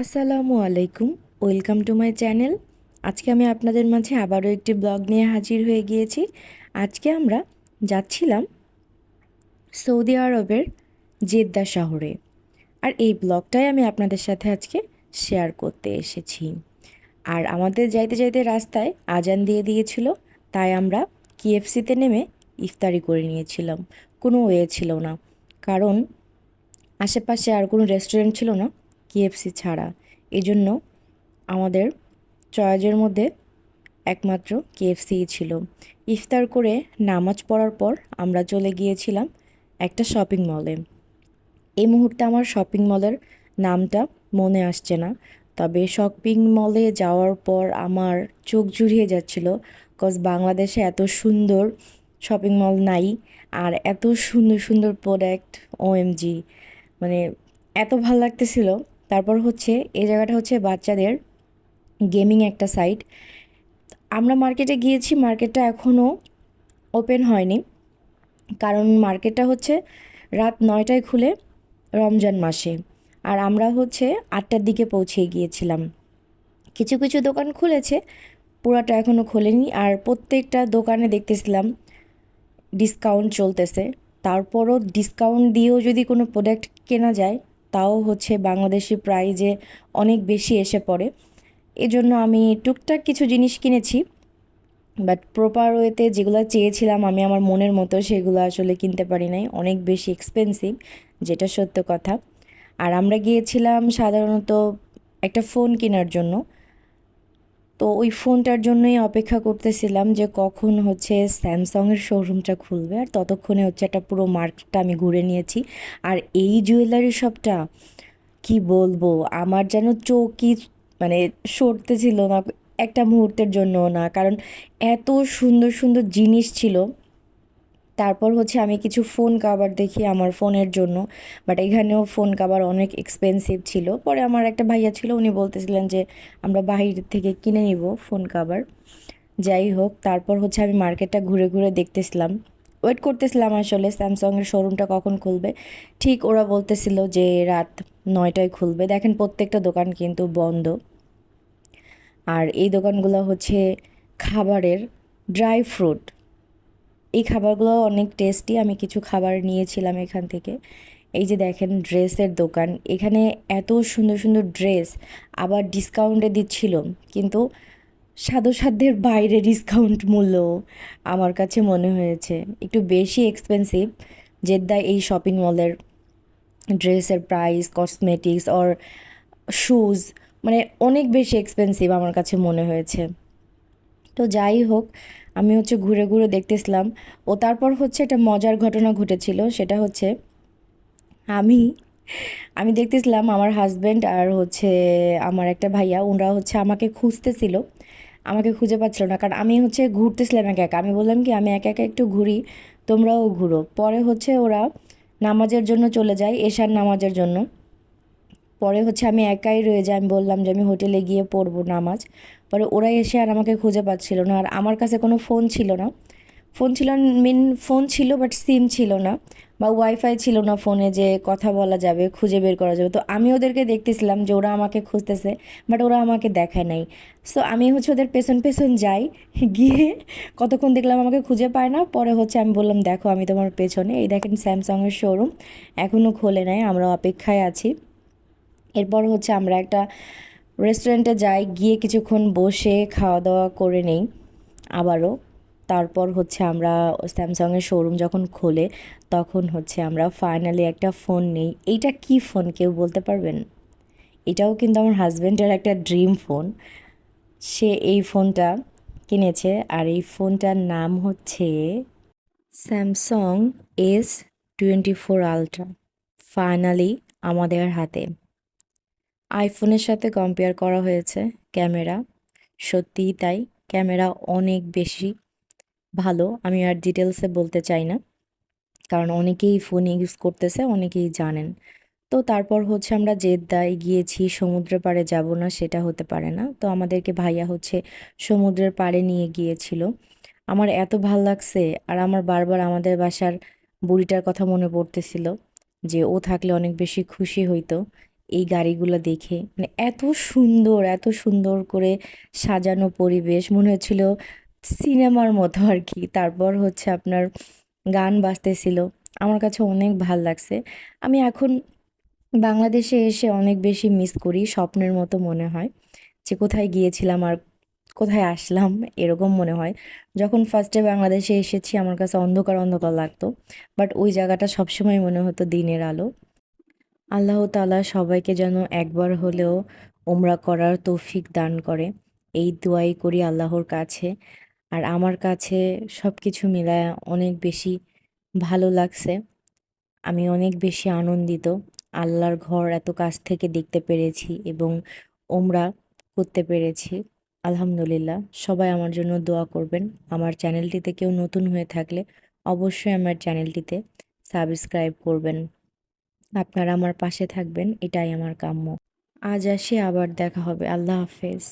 আসসালামু আলাইকুম। Welcome to my channel. আজকে আমি আপনাদের মাঝে আবারও একটি ব্লগ নিয়ে হাজির হয়ে গিয়েছি। আজকে আমরা যাচ্ছিলাম সৌদি আরবের জেদ্দা শহরে। আর এই ব্লগটাই আমি আপনাদের সাথে আজকে শেয়ার করতে এসেছি। আর আমাদের যাইতে যাইতে রাস্তায় আজান দিয়ে দিয়েছিল, তাই আমরা কিএফসিতে নেমে ইফতারি করে নিয়েছিলাম। কোনো ওয়ে ছিল না, কারণ আশেপাশে আর কোনো রেস্টুরেন্ট ছিল না। কেএফসি ছাড়া। এই জন্য আমাদের চয়েজের মধ্যে একমাত্র কেএফসিই ছিল। ইফতার করে নামাজ পড়ার পর আমরা চলে গিয়েছিলাম একটা শপিং মলে। এই মুহূর্তে আমার শপিং মলের নামটা মনে আসছে না। তবে শপিং মলে যাওয়ার পর আমার চোখ জুড়িয়ে যাচ্ছিল, কজ বাংলাদেশে এত সুন্দর শপিং মল নাই আর এত সুন্দর সুন্দর প্রোডাক্ট, ওএমজি। মানে এত ভালো লাগতেছিল তারপর হচ্ছে, এই জায়গাটা হচ্ছে বাচ্চাদের গেমিং একটা সাইট। আমরা মার্কেটে গিয়েছি, মার্কেটটা এখনও ওপেন হয়নি। কারণ মার্কেটটা হচ্ছে রাত নয়টায় খুলে রমজান মাসে। আর আমরা হচ্ছে আটটার দিকে পৌঁছে গিয়েছিলাম। কিছু কিছু দোকান খুলেছে, পুরাটা এখনও খোলেনি। আর প্রত্যেকটা দোকানে দেখতেছিলাম, ডিসকাউন্ট চলতেছে। তারপরও ডিসকাউন্ট দিয়েও যদি কোনো প্রোডাক্ট কেনা যায় তাও হচ্ছে বাংলাদেশি প্রাইজে অনেক বেশি এসে পড়ে। এজন্য আমি টুকটাক কিছু জিনিস কিনেছি, বাট প্রপার ওয়েতে যেগুলো চেয়েছিলাম আমি আমার মনের মতো সেগুলো আসলে কিনতে পারি নাই। অনেক বেশি এক্সপেন্সিভ যেটা সত্য কথা। আর আমরা গিয়েছিলাম সাধারণত একটা ফোন কেনার জন্য। তো ওই ফোনটার জন্যই অপেক্ষা করতেছিলাম যে কখন হচ্ছে স্যামসংয়ের শোরুমটা খুলবে। আর ততক্ষণে হচ্ছে একটা পুরো মার্কেটটা আমি ঘুরে নিয়েছি। আর এই জুয়েলারি শপটা কি বলব, আমার যেন চৌকি মানে সরতেছিল না, একটা মুহূর্তের জন্য না। কারণ এত সুন্দর সুন্দর জিনিস ছিল তারপর হচ্ছে আমি কিছু ফোন কাভার দেখি আমার ফোনের জন্য বাট এখানেও ফোন কাভার অনেক এক্সপেন্সিভ ছিল। পরে আমার একটা ভাইয়া ছিল, উনি বলতেছিলেন যে, আমরা বাহির থেকে কিনে নিব ফোন কাভার যাই হোক, তারপর হচ্ছে আমি মার্কেটটা ঘুরে ঘুরে দেখতেছিলাম। ওয়েট করতেছিলাম আসলে স্যামসংয়ের শোরুমটা কখন খুলবে? ঠিক ওরা বলতেছিল যে, রাত নয়টায় খুলবে। দেখেন প্রত্যেকটা দোকান কিন্তু বন্ধ। আর এই দোকানগুলো হচ্ছে খাবারের ড্রাই ফ্রুট এই খাবারগুলো অনেক টেস্টি। আমি কিছু খাবার নিয়েছিলাম এখান থেকে। এই যে দেখেন, ড্রেসের দোকান। এখানে এত সুন্দর সুন্দর ড্রেস। আবার ডিসকাউন্টে দিচ্ছিল, কিন্তু সাধ্যসাধ্যের বাইরে ডিসকাউন্ট মূল্য আমার কাছে মনে হয়েছে। একটু বেশি এক্সপেন্সিভ জেদ্দা এই শপিং মলের ড্রেসের প্রাইস কসমেটিক্স অর শুজ মানে অনেক বেশি এক্সপেন্সিভ আমার কাছে মনে হয়েছে। তো যাই হোক, আমি হচ্ছে ঘুরে ঘুরে দেখতেছিলাম। ও তারপর হচ্ছে একটা মজার ঘটনা ঘটেছিল, সেটা হচ্ছে আমি আমি দেখতেছিলাম আমার হাজব্যান্ড আর হচ্ছে আমার একটা ভাইয়া, ওরা হচ্ছে আমাকে খুঁজতেছিল। আমাকে খুঁজে পাচ্ছিল না, কারণ আমি হচ্ছে ঘুরতেছিলাম একা একা। আমি বললাম কি, আমি একা একা একটু ঘুরি, তোমরাও ঘুরো। পরে হচ্ছে ওরা নামাজের জন্য চলে যায়, এশার নামাজের জন্য। পরে হচ্ছে আমি একাই রয়ে যাই, আমি বললাম যে আমি হোটেলে গিয়ে পড়ব নামাজ। পরে ওরা এসে আর আমাকে খুঁজে পাচ্ছিল না, আর আমার কাছে কোনো ফোন ছিল না। ফোন ছিল মেন ফোন ছিল বাট সিম ছিল না, বা ওয়াইফাই ছিল না ফোনে যে কথা বলা যাবে, খুঁজে বের করা যাবে। তো আমি ওদেরকে দেখতেছিলাম যে ওরা আমাকে খুঁজতেছে বাট ওরা আমাকে দেখায় নাই। সো আমি হচ্ছে ওদের পেছন পেছন যাই, গিয়ে কতক্ষণ দেখলাম আমাকে খুঁজে পায় না, পরে হচ্ছে আমি বললাম, দেখো, আমি তোমার পেছনে। এই দেখেন স্যামসাংয়ের শোরুম এখনও খোলে নাই, আমরা অপেক্ষায় আছি। এরপর হচ্ছে আমরা একটা রেস্টুরেন্টে যাই, গিয়ে কিছুক্ষণ বসে খাওয়া দাওয়া করে নেই। আবারও তারপর হচ্ছে আমরা স্যামসাংয়ের শোরুম যখন খোলে, তখন হচ্ছে আমরা ফাইনালি একটা ফোন নেই। এইটা কি ফোন কেউ বলতে পারবেন? এটাও কিন্তু আমার হাজব্যান্ডের একটা ড্রিম ফোন সে এই ফোনটা কিনেছে আর এই ফোনটার নাম হচ্ছে Samsung S twenty four ultra finally আমাদের হাতে। আইফোনের সাথে কম্পেয়ার করা হয়েছে ক্যামেরা। সত্যিই তাই, ক্যামেরা অনেক বেশি ভালো, আমি আর ডিটেলসে বলতে চাই না। কারণ অনেকেই ফোন ইউজ করতেছে, অনেকেই জানেন। তো তারপর হচ্ছে আমরা জেদ্দায় গিয়েছি সমুদ্রের পাড়ে যাব না, সেটা হতে পারে না। তো আমাদেরকে ভাইয়া হচ্ছে সমুদ্রের পাড়ে নিয়ে গিয়েছিল। আমার এত ভালো লাগছে আর আমার বারবার আমাদের বাসার বুড়িটার কথা মনে পড়তেছিল যে ও থাকলে অনেক বেশি খুশি হইতো। এই গাড়িগুলো দেখে। মানে এত সুন্দর এত সুন্দর করে সাজানো পরিবেশ। মনে হচ্ছিল সিনেমার মতো আর কি তারপর হচ্ছে আপনার গান বাজতেছিল। আমার কাছে অনেক ভালো লাগছে। আমি এখন বাংলাদেশে এসে অনেক বেশি মিস করি, স্বপ্নের মতো মনে হয়। যে কোথায় গিয়েছিলাম আর কোথায় আসলাম, এরকম মনে হয়। যখন ফার্স্টে বাংলাদেশে এসেছি, আমার কাছে অন্ধকার অন্ধকার লাগতো। বাট ওই জায়গাটা সবসময় মনে হতো দিনের আলো। আল্লাহ তাআলা সবাইকে যেন একবার হলেও ওমরা করার তৌফিক দান করে। এই দোয়াই করি আল্লাহর কাছে। আর আমার কাছে সব কিছু মিলায় অনেক বেশি ভালো লাগছে। আমি অনেক বেশি আনন্দিত। আল্লাহর ঘর এত কাছ থেকে দেখতে পেরেছি এবং ওমরা করতে পেরেছি। আলহামদুলিল্লাহ, সবাই আমার জন্য দোয়া করবেন। আমার চ্যানেলটিতে কেউ নতুন হয়ে থাকলে অবশ্যই আমার চ্যানেলটিতে সাবস্ক্রাইব করবেন। আপনারা আমার পাশে থাকবেন এটাই আমার কাম্য। আজ আসি আবার দেখা হবে। আল্লাহ হাফেজ।